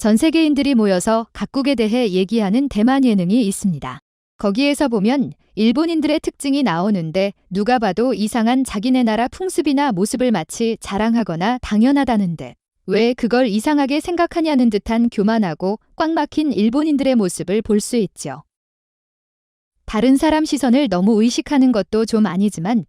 전 세계인들이 모여서 각국에 대해 얘기하는 대만 예능이 있습니다. 거기에서 보면 일본인들의 특징이 나오는데 누가 봐도 이상한 자기네 나라 풍습이나 모습을 마치 자랑하거나 당연하다는 듯. 왜 그걸 이상하게 생각하냐는 듯한 교만하고 꽉 막힌 일본인들의 모습을 볼 수 있죠. 다른 사람 시선을 너무 의식하는 것도 좀 아니지만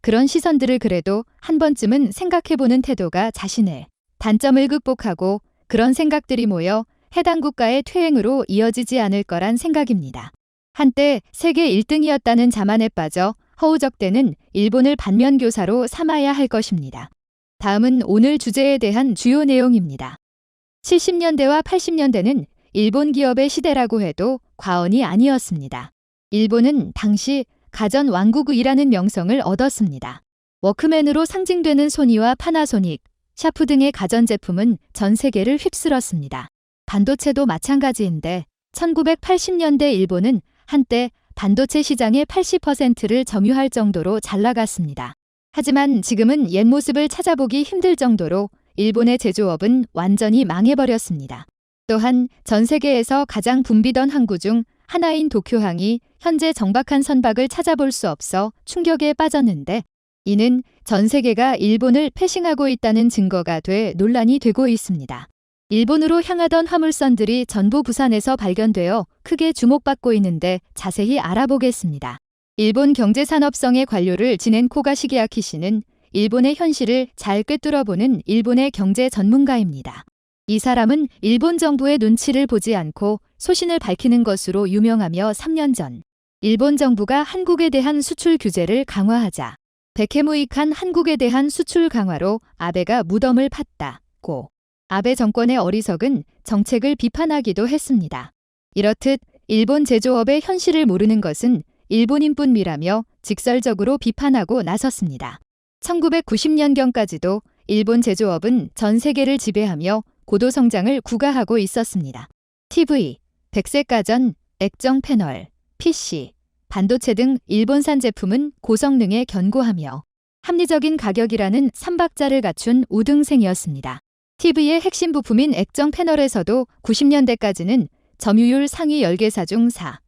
그런 시선들을 그래도 한 번쯤은 생각해보는 태도가 자신의 단점을 극복하고 그런 생각들이 모여 해당 국가의 퇴행으로 이어지지 않을 거란 생각입니다. 한때 세계 1등이었다는 자만에 빠져 허우적대는 일본을 반면교사로 삼아야 할 것입니다. 다음은 오늘 주제에 대한 주요 내용입니다. 70년대와 80년대는 일본 기업의 시대라고 해도 과언이 아니었습니다. 일본은 당시 가전 왕국이라는 명성을 얻었습니다. 워크맨으로 상징되는 소니와 파나소닉, 샤프 등의 가전제품은 전 세계를 휩쓸었습니다. 반도체도 마찬가지인데 1980년대 일본은 한때 반도체 시장의 80%를 점유할 정도로 잘 나갔습니다. 하지만 지금은 옛 모습을 찾아보기 힘들 정도로 일본의 제조업은 완전히 망해버렸습니다. 또한 전 세계에서 가장 붐비던 항구 중 하나인 도쿄항이 현재 정박한 선박을 찾아볼 수 없어 충격에 빠졌는데 이는 전 세계가 일본을 패싱하고 있다는 증거가 돼 논란이 되고 있습니다. 일본으로 향하던 화물선들이 전부 부산에서 발견되어 크게 주목받고 있는데 자세히 알아보겠습니다. 일본 경제산업성의 관료를 지낸 코가 시게아키 씨는 일본의 현실을 잘 꿰뚫어보는 일본의 경제 전문가입니다. 이 사람은 일본 정부의 눈치를 보지 않고 소신을 밝히는 것으로 유명하며 3년 전 일본 정부가 한국에 대한 수출 규제를 강화하자 백해무익한 한국에 대한 수출 강화로 아베가 무덤을 팠다고 아베 정권의 어리석은 정책을 비판하기도 했습니다. 이렇듯 일본 제조업의 현실을 모르는 것은 일본인뿐이라며 직설적으로 비판하고 나섰습니다. 1990년경까지도 일본 제조업은 전 세계를 지배하며 고도 성장을 구가하고 있었습니다. TV, 백색 가전, 액정 패널, PC, 반도체 등 일본산 제품은 고성능에 견고하며 합리적인 가격이라는 삼박자를 갖춘 우등생이었습니다. TV의 핵심 부품인 액정 패널에서도 90년대까지는 점유율 상위 10개사 중 4,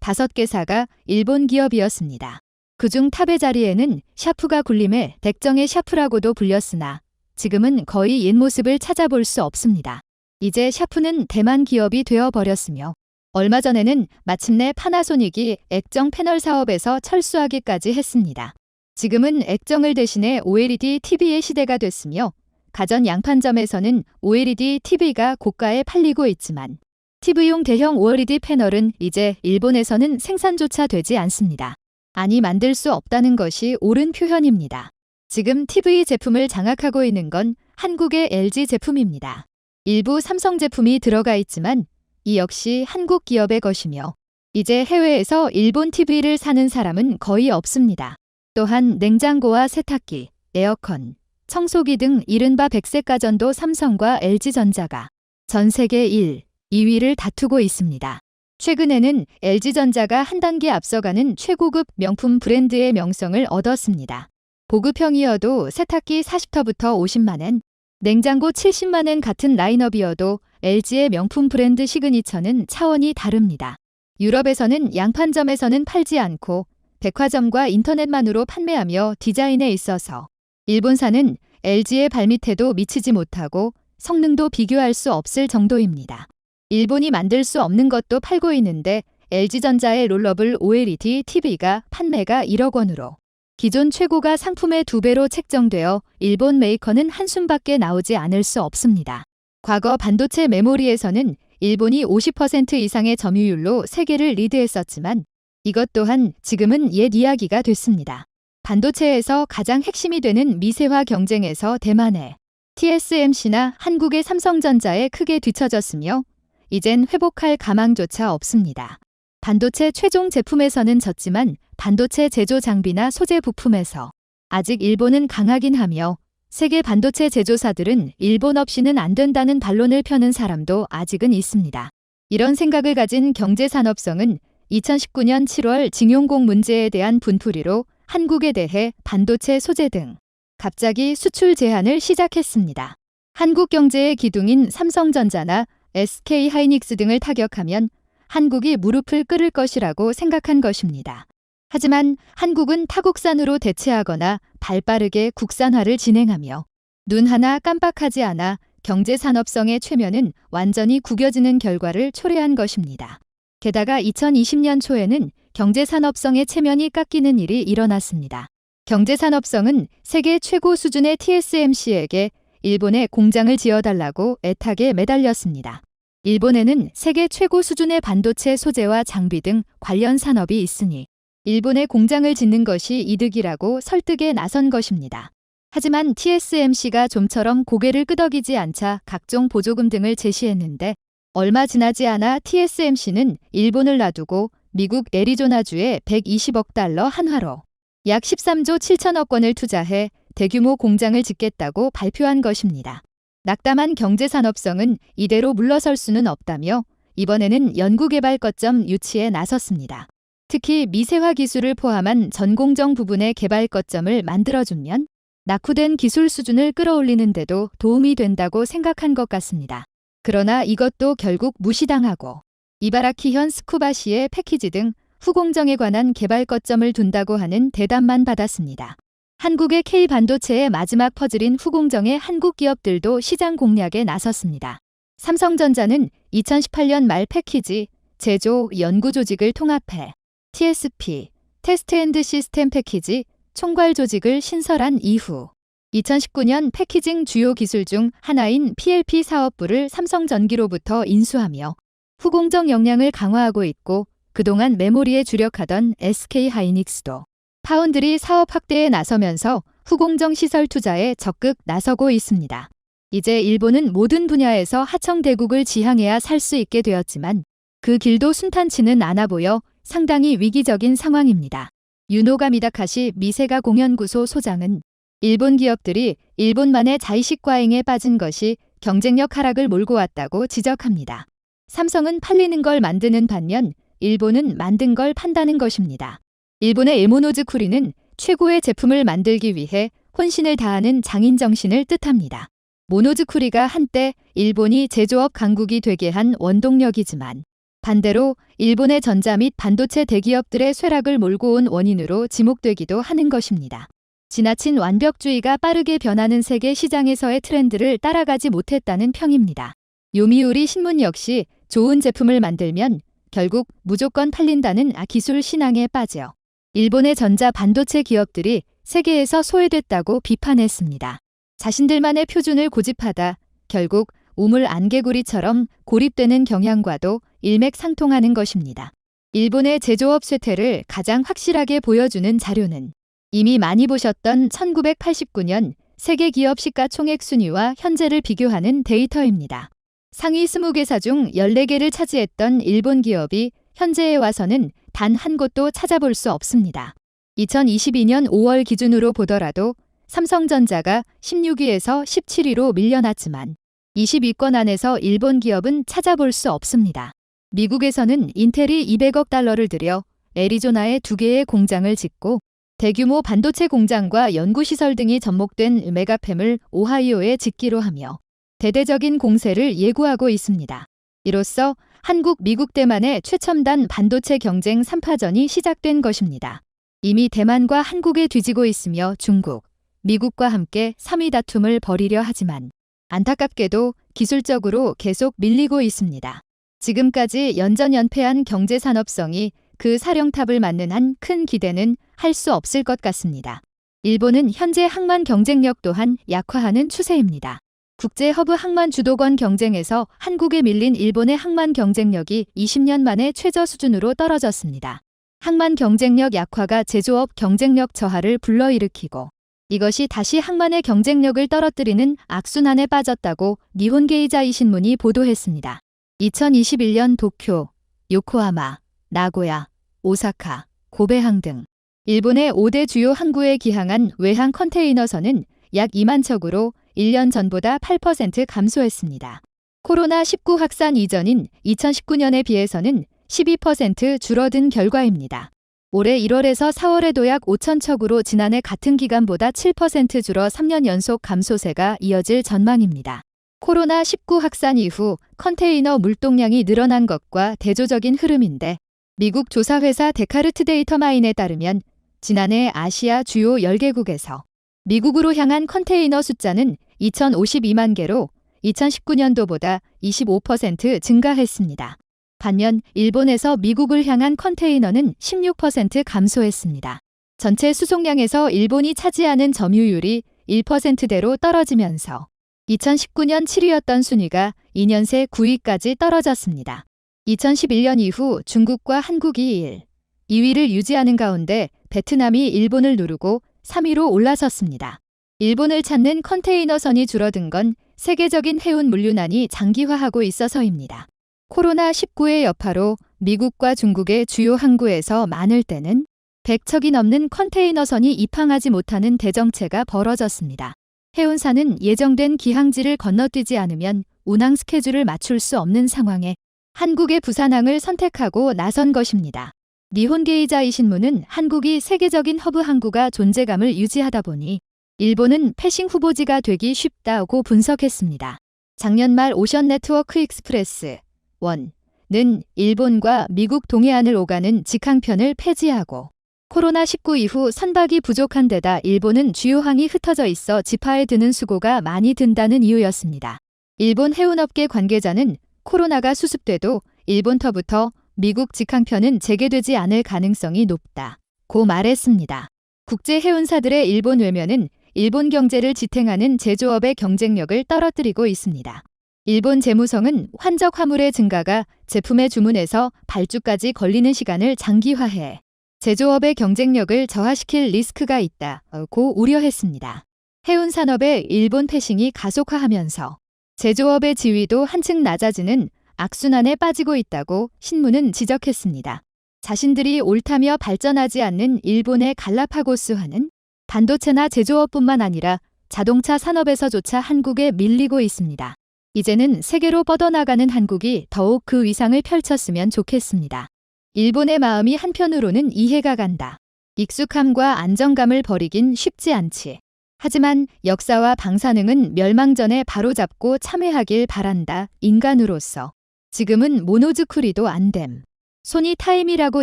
5개사가 일본 기업이었습니다. 그중 탑의 자리에는 샤프가 군림해 백정의 샤프라고도 불렸으나 지금은 거의 옛 모습을 찾아볼 수 없습니다. 이제 샤프는 대만 기업이 되어버렸으며 얼마 전에는 마침내 파나소닉이 액정 패널 사업에서 철수하기까지 했습니다. 지금은 액정을 대신해 OLED TV의 시대가 됐으며 가전 양판점에서는 OLED TV가 고가에 팔리고 있지만 TV용 대형 OLED 패널은 이제 일본에서는 생산조차 되지 않습니다. 아니 만들 수 없다는 것이 옳은 표현입니다. 지금 TV 제품을 장악하고 있는 건 한국의 LG 제품입니다. 일부 삼성 제품이 들어가 있지만 이 역시 한국 기업의 것이며 이제 해외에서 일본 TV를 사는 사람은 거의 없습니다. 또한 냉장고와 세탁기, 에어컨, 청소기 등 이른바 백색 가전도 삼성과 LG전자가 전 세계 1, 2위를 다투고 있습니다. 최근에는 LG전자가 한 단계 앞서가는 최고급 명품 브랜드의 명성을 얻었습니다. 보급형이어도 세탁기 40터부터 50만엔, 냉장고 70만엔 같은 라인업이어도 LG의 명품 브랜드 시그니처는 차원이 다릅니다. 유럽에서는 양판점에서는 팔지 않고 백화점과 인터넷만으로 판매하며 디자인에 있어서 일본산은 LG의 발밑에도 미치지 못하고 성능도 비교할 수 없을 정도입니다. 일본이 만들 수 없는 것도 팔고 있는데 LG전자의 롤러블 OLED TV가 판매가 1억 원으로 기존 최고가 상품의 두 배로 책정되어 일본 메이커는 한숨밖에 나오지 않을 수 없습니다. 과거 반도체 메모리에서는 일본이 50% 이상의 점유율로 세계를 리드했었지만 이것 또한 지금은 옛 이야기가 됐습니다. 반도체에서 가장 핵심이 되는 미세화 경쟁에서 대만의 TSMC나 한국의 삼성전자에 크게 뒤처졌으며 이젠 회복할 가망조차 없습니다. 반도체 최종 제품에서는 졌지만 반도체 제조 장비나 소재 부품에서 아직 일본은 강하긴 하며 세계 반도체 제조사들은 일본 없이는 안 된다는 반론을 펴는 사람도 아직은 있습니다. 이런 생각을 가진 경제산업성은 2019년 7월 징용공 문제에 대한 분풀이로 한국에 대해 반도체 소재 등 갑자기 수출 제한을 시작했습니다. 한국 경제의 기둥인 삼성전자나 SK 하이닉스 등을 타격하면 한국이 무릎을 꿇을 것이라고 생각한 것입니다. 하지만 한국은 타국산으로 대체하거나 발빠르게 국산화를 진행하며 눈 하나 깜빡하지 않아 경제 산업성의 최면은 완전히 구겨지는 결과를 초래한 것입니다. 게다가 2020년 초에는 경제 산업성의 체면이 깎이는 일이 일어났습니다. 경제 산업성은 세계 최고 수준의 TSMC에게 일본에 공장을 지어달라고 애타게 매달렸습니다. 일본에는 세계 최고 수준의 반도체 소재와 장비 등 관련 산업이 있으니 일본에 공장을 짓는 것이 이득이라고 설득에 나선 것입니다. 하지만 TSMC가 좀처럼 고개를 끄덕이지 않자 각종 보조금 등을 제시했는데 얼마 지나지 않아 TSMC는 일본을 놔두고 미국 애리조나주에 120억 달러 한화로 약 13조 7천억 원을 투자해 대규모 공장을 짓겠다고 발표한 것입니다. 낙담한 경제산업성은 이대로 물러설 수는 없다며 이번에는 연구개발 거점 유치에 나섰습니다. 특히 미세화 기술을 포함한 전공정 부분의 개발 거점을 만들어주면 낙후된 기술 수준을 끌어올리는 데도 도움이 된다고 생각한 것 같습니다. 그러나 이것도 결국 무시당하고 이바라키현 스쿠바시의 패키지 등 후공정에 관한 개발 거점을 둔다고 하는 대답만 받았습니다. 한국의 K 반도체의 마지막 퍼즐인 후공정의 한국 기업들도 시장 공략에 나섰습니다. 삼성전자는 2018년 말 패키지, 제조, 연구 조직을 통합해 TSP, 테스트 앤드 시스템 패키지, 총괄 조직을 신설한 이후 2019년 패키징 주요 기술 중 하나인 PLP 사업부를 삼성전기로부터 인수하며 후공정 역량을 강화하고 있고 그동안 메모리에 주력하던 SK 하이닉스도 파운드리 사업 확대에 나서면서 후공정 시설 투자에 적극 나서고 있습니다. 이제 일본은 모든 분야에서 하청 대국을 지향해야 살 수 있게 되었지만 그 길도 순탄치는 않아 보여 상당히 위기적인 상황입니다. 유노가 미다카시 미세가 공연구소 소장은 일본 기업들이 일본만의 자의식 과잉에 빠진 것이 경쟁력 하락을 몰고 왔다고 지적합니다. 삼성은 팔리는 걸 만드는 반면 일본은 만든 걸 판다는 것입니다. 일본의 에모노즈 쿠리는 최고의 제품을 만들기 위해 혼신을 다하는 장인 정신을 뜻합니다. 모노즈 쿠리가 한때 일본이 제조업 강국이 되게 한 원동력이지만 반대로 일본의 전자 및 반도체 대기업들의 쇠락을 몰고 온 원인으로 지목되기도 하는 것입니다. 지나친 완벽주의가 빠르게 변하는 세계 시장에서의 트렌드를 따라가지 못했다는 평입니다. 요미우리 신문 역시 좋은 제품을 만들면 결국 무조건 팔린다는 기술 신앙에 빠져 일본의 전자 반도체 기업들이 세계에서 소외됐다고 비판했습니다. 자신들만의 표준을 고집하다 결국 우물 안개구리처럼 고립되는 경향과도 일맥상통하는 것입니다. 일본의 제조업 쇠퇴를 가장 확실하게 보여주는 자료는 이미 많이 보셨던 1989년 세계 기업 시가총액 순위와 현재를 비교하는 데이터입니다. 상위 20개사 중 14개를 차지했던 일본 기업이 현재에 와서는 단 한 곳도 찾아볼 수 없습니다. 2022년 5월 기준으로 보더라도 삼성전자가 16위에서 17위로 밀려났지만 20위권 안에서 일본 기업은 찾아볼 수 없습니다. 미국에서는 인텔이 200억 달러를 들여 애리조나에 두 개의 공장을 짓고 대규모 반도체 공장과 연구시설 등이 접목된 메가팸을 오하이오에 짓기로 하며 대대적인 공세를 예고하고 있습니다. 이로써 한국, 미국 대만의 최첨단 반도체 경쟁 3파전이 시작된 것입니다. 이미 대만과 한국에 뒤지고 있으며 중국, 미국과 함께 3위 다툼을 벌이려 하지만 안타깝게도 기술적으로 계속 밀리고 있습니다. 지금까지 연전연패한 경제산업성이 그 사령탑을 맞는 한 큰 기대는 할 수 없을 것 같습니다. 일본은 현재 항만 경쟁력 또한 약화하는 추세입니다. 국제 허브 항만 주도권 경쟁에서 한국에 밀린 일본의 항만 경쟁력이 20년 만에 최저 수준으로 떨어졌습니다. 항만 경쟁력 약화가 제조업 경쟁력 저하를 불러일으키고 이것이 다시 항만의 경쟁력을 떨어뜨리는 악순환에 빠졌다고 니혼게이자 이 신문이 보도했습니다. 2021년 도쿄, 요코하마, 나고야, 오사카, 고베항 등 일본의 5대 주요 항구에 기항한 외항 컨테이너선은 약 2만 척으로 1년 전보다 8% 감소했습니다. 코로나19 확산 이전인 2019년에 비해서는 12% 줄어든 결과입니다. 올해 1월에서 4월에도 약 5천 척으로 지난해 같은 기간보다 7% 줄어 3년 연속 감소세가 이어질 전망입니다. 코로나19 확산 이후 컨테이너 물동량이 늘어난 것과 대조적인 흐름인데 미국 조사회사 데카르트 데이터마인에 따르면 지난해 아시아 주요 10개국에서 미국으로 향한 컨테이너 숫자는 2,052만 개로 2019년도보다 25% 증가했습니다. 반면 일본에서 미국을 향한 컨테이너는 16% 감소했습니다. 전체 수송량에서 일본이 차지하는 점유율이 1%대로 떨어지면서 2019년 7위였던 순위가 2년 새 9위까지 떨어졌습니다. 2011년 이후 중국과 한국이 1, 2위를 유지하는 가운데 베트남이 일본을 누르고 3위로 올라섰습니다. 일본을 찾는 컨테이너선이 줄어든 건 세계적인 해운 물류난이 장기화하고 있어서입니다. 코로나19의 여파로 미국과 중국의 주요 항구에서 많을 때는 100척이 넘는 컨테이너선이 입항하지 못하는 대정체가 벌어졌습니다. 해운사는 예정된 기항지를 건너뛰지 않으면 운항 스케줄을 맞출 수 없는 상황에 한국의 부산항을 선택하고 나선 것입니다. 니혼게이자 이 신문은 한국이 세계적인 허브 항구가 존재감을 유지하다 보니 일본은 패싱 후보지가 되기 쉽다고 분석했습니다. 작년 말 오션 네트워크 익스프레스 1는 일본과 미국 동해안을 오가는 직항편을 폐지하고 코로나19 이후 선박이 부족한 데다 일본은 주요 항이 흩어져 있어 지파에 드는 수고가 많이 든다는 이유였습니다. 일본 해운업계 관계자는 코로나가 수습돼도 일본터부터 미국 직항편은 재개되지 않을 가능성이 높다. 고 말했습니다. 국제 해운사들의 일본 외면은 일본 경제를 지탱하는 제조업의 경쟁력을 떨어뜨리고 있습니다. 일본 재무성은 환적 화물의 증가가 제품의 주문에서 발주까지 걸리는 시간을 장기화해 제조업의 경쟁력을 저하시킬 리스크가 있다고 우려했습니다. 해운 산업의 일본 패싱이 가속화하면서 제조업의 지위도 한층 낮아지는 악순환에 빠지고 있다고 신문은 지적했습니다. 자신들이 옳다며 발전하지 않는 일본의 갈라파고스화는 반도체나 제조업뿐만 아니라 자동차 산업에서조차 한국에 밀리고 있습니다. 이제는 세계로 뻗어나가는 한국이 더욱 그 위상을 펼쳤으면 좋겠습니다. 일본의 마음이 한편으로는 이해가 간다. 익숙함과 안정감을 버리긴 쉽지 않지. 하지만 역사와 방사능은 멸망전에 바로잡고 참회하길 바란다. 인간으로서. 지금은 모노즈쿠리도 안 됨. 손이 타임이라고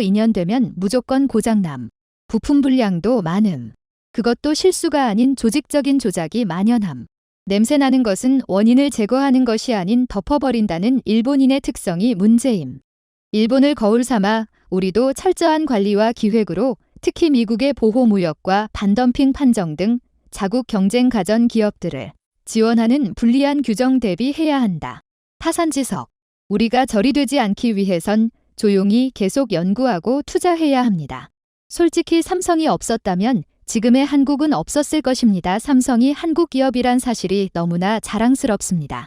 인연되면 무조건 고장남. 부품 불량도 많음. 그것도 실수가 아닌 조직적인 조작이 만연함. 냄새나는 것은 원인을 제거하는 것이 아닌 덮어버린다는 일본인의 특성이 문제임. 일본을 거울 삼아 우리도 철저한 관리와 기획으로 특히 미국의 보호무역과 반덤핑 판정 등 자국 경쟁 가전 기업들을 지원하는 불리한 규정 대비해야 한다. 타산지석. 우리가 절이 되지 않기 위해선 조용히 계속 연구하고 투자해야 합니다. 솔직히 삼성이 없었다면 지금의 한국은 없었을 것입니다. 삼성이 한국 기업이란 사실이 너무나 자랑스럽습니다.